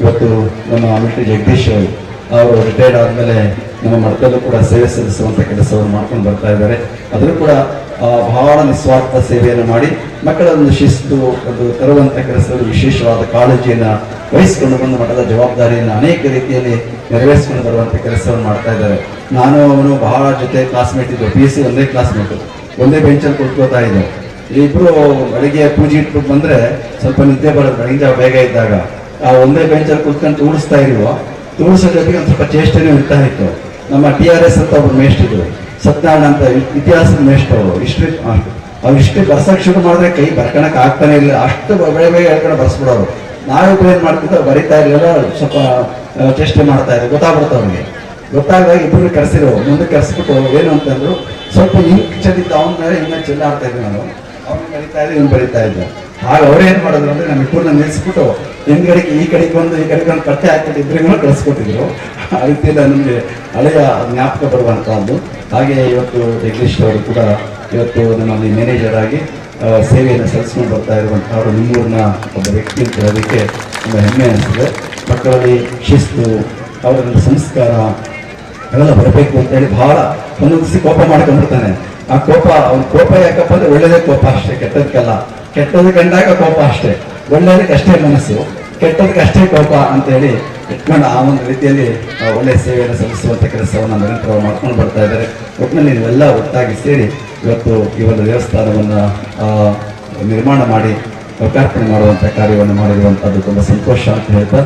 ಇವತ್ತು ನಮ್ಮ ಅಮಿತ್ ಜಗದೀಶ್ ಅವರು ರಿಟೈರ್ಡ್ ಆದಮೇಲೆ ನಮ್ಮ ಮಠದಲ್ಲೂ ಕೂಡ ಸೇವೆ ಸಲ್ಲಿಸುವಂಥ ಕೆಲಸವನ್ನು ಮಾಡ್ಕೊಂಡು ಬರ್ತಾ ಇದ್ದಾರೆ. ಅದರೂ ಕೂಡ ಬಹಳ ನಿಸ್ವಾರ್ಥ ಸೇವೆಯನ್ನು ಮಾಡಿ ಮಕ್ಕಳ ಒಂದು ಶಿಸ್ತು ಒಂದು ತರುವಂಥ ಕೆಲಸದಲ್ಲಿ ವಿಶೇಷವಾದ ಕಾಳಜಿಯನ್ನು ವಹಿಸಿಕೊಂಡು ಬಂದು ಮಠದ ಜವಾಬ್ದಾರಿಯನ್ನು ಅನೇಕ ರೀತಿಯಲ್ಲಿ ನೆರವೇರಿಸಿಕೊಂಡು ಬರುವಂಥ ಕೆಲಸವನ್ನು ಮಾಡ್ತಾ ಇದ್ದಾರೆ. ನಾನು ಅವನು ಬಹಳ ಜೊತೆ ಕ್ಲಾಸ್ಮೇಟ್ ಇದ್ದರು ಪಿ ಎಸ್ ಸಿ ಒಂದೇ ಕ್ಲಾಸ್ಮೇಟು ಒಂದೇ ಬೆಂಚಲ್ಲಿ ಕೂತ್ಕೋತಾ ಇದ್ದರು ಇಬ್ಬರು ಬೆಳಿಗ್ಗೆ ಪೂಜೆ ಇಟ್ಬಿಟ್ಟು ಬಂದರೆ ಸ್ವಲ್ಪ ನಿದ್ದೆ ಬರೋದು ಬೆಳಗಿನ ಜಾವ ಬೇಗ ಇದ್ದಾಗ ಆ ಒಂದೇ ಬೆಂಚಲ್ಲಿ ಕೂತ್ಕೊಂಡು ತೂಡಿಸ್ತಾ ಇರುವ ತೂಡಿಸೋ ಜೊತೆಗೆ ಒಂದು ಸ್ವಲ್ಪ ಚೇಷ್ಟೆನೂ ಇರ್ತಾ ಇತ್ತು. ನಮ್ಮ ಟಿ ಆರ್ ಎಸ್ ಅಂತ ಒಬ್ರು ಮೇಷ್ಟಿದ್ರು ಸತ್ಯನಾರಾಯಣ ಅಂತ ಇತಿಹಾಸದ ಮೇಷ್ಟ್ರು ಅವರು. ಹಿಸ್ಟ್ರಿ ಅವ್ರು ಇಷ್ಟು ಬರ್ಸಕ್ಕೆ ಶುರು ಮಾಡಿದ್ರೆ ಕೈ ಬರ್ಕೊಳಕ್ಕೆ ಆಗ್ತಾನೆ ಇಲ್ಲ. ಅಷ್ಟು ಬೇಗ ಬೇಗ ಹೇಳ್ಕೊಂಡು ಬರ್ಸ್ಬಿಡೋರು. ನಾವಿಬ್ರು ಏನ್ ಮಾಡ್ತಿದ್ದೆ ಬರಿತಾ ಇರಲಿಲ್ಲ, ಸ್ವಲ್ಪ ಚೇಷ್ಟೆ ಮಾಡ್ತಾ ಇದ್ರು. ಗೊತ್ತಾಗ್ಬಿಡ್ತು ಅವ್ರಿಗೆ. ಗೊತ್ತಾಗದಾಗ ಇಬ್ಬರು ಕರೆಸಿರೋ ಮುಂದೆ ಕರೆಸ್ಬಿಟ್ಟು ಏನು ಅಂತಂದ್ರು ಸ್ವಲ್ಪ ಇಂಕ್ ಚೆಲ್ಲಿದ್ದ ಅವನ ಮೇಲೆ ಇನ್ನೂ ಚೆಲ್ಲಾಡ್ತಾ ಇದ್ದೆ ನಾನು. ಅವ್ನು ಬರಿತಾ ಇದ್ದೆ ಇವ್ನು ಬರಿತಾ ಇದ್ದೆ ಆಗ ಅವ್ರೇನ್ ಮಾಡಿದ್ರು ಅಂದ್ರೆ ನಮ್ಮ ಇಬ್ಬರನ್ನ ನಿಲ್ಸ್ಬಿಟ್ಟು ಹಿಂದ್ಗಡೆಗೆ ಈ ಕಡೆಗೆ ಬಂದು ಈ ಕಡೆಗೆ ಒಂದು ಕಟ್ಟೆ ಹಾಕ್ಬಿಟ್ಟು ಇಬ್ಬರಿಗೂ ಕಳಿಸ್ಕೊಟ್ಟಿದ್ರು. ಆ ರೀತಿಯಿಂದ ನಮಗೆ ಹಳೆಯ ಜ್ಞಾಪಕ ಬರುವಂತಹದ್ದು ಹಾಗೆ ಇವತ್ತು ಜಗದೀಶ್ ಅವರು ಕೂಡ ಇವತ್ತು ನಮ್ಮಲ್ಲಿ ಮ್ಯಾನೇಜರ್ ಆಗಿ ಸೇವೆಯನ್ನು ಸಲ್ಲಿಸ್ಕೊಂಡು ಬರ್ತಾ ಇರುವಂತಹ ಅವರು ನಿಮ್ಮೂರಿನ ಒಬ್ಬ ವ್ಯಕ್ತಿ ಅಂತ ಹೇಳೋದಕ್ಕೆ ತುಂಬ ಹೆಮ್ಮೆ ಅನಿಸ್ತದೆ ಮಕ್ಕಳಲ್ಲಿ ಶಿಸ್ತು ಅವರ ಸಂಸ್ಕಾರ ಅವೆಲ್ಲ ಬರಬೇಕು ಅಂತ ಹೇಳಿ ಬಹಳ ಒಂದೊಂದು ಕೋಪ ಮಾಡ್ಕೊಂಡ್ಬಿಡ್ತಾನೆ. ಆ ಕೋಪ, ಅವ್ನ ಕೋಪ ಯಾಕಪ್ಪ ಅಂದ್ರೆ ಒಳ್ಳೇದೇ ಕೋಪ, ಅಷ್ಟೇ ಕೆಟ್ಟದಕ್ಕಲ್ಲ ಕೆಟ್ಟದ ಕಂಡಾಗ ಕೋಪ ಅಷ್ಟೇ. ಒಳ್ಳೆಯದಕ್ಕೆ ಅಷ್ಟೇ ಮನಸ್ಸು. ಕೆಟ್ಟದಕ್ಕೆ ಅಷ್ಟೇ ಕೋಪ ಅಂತ ಹೇಳಿ ಇಟ್ಕೊಂಡು ಆ ಒಂದು ರೀತಿಯಲ್ಲಿ ಒಳ್ಳೆಯ ಒಳ್ಳೆ ಸೇವೆಯನ್ನು ಸಲ್ಲಿಸುವಂಥ ಕೆಲಸವನ್ನು ನಿರಂತರ ಮಾಡ್ಕೊಂಡು ಬರ್ತಾ ಇದ್ದಾರೆ. ಒಟ್ಟಿನಲ್ಲಿ ನೀವೆಲ್ಲ ಒಟ್ಟಾಗಿ ಸೇರಿ ಇವತ್ತು ಈ ಒಂದು ದೇವಸ್ಥಾನವನ್ನು ನಿರ್ಮಾಣ ಮಾಡಿ, ಲೋಕಾರ್ಪಣೆ ಮಾಡುವಂಥ ಕಾರ್ಯವನ್ನು ಮಾಡಿರುವಂಥದ್ದು ತುಂಬ ಸಂತೋಷ ಅಂತ ಹೇಳ್ತಾ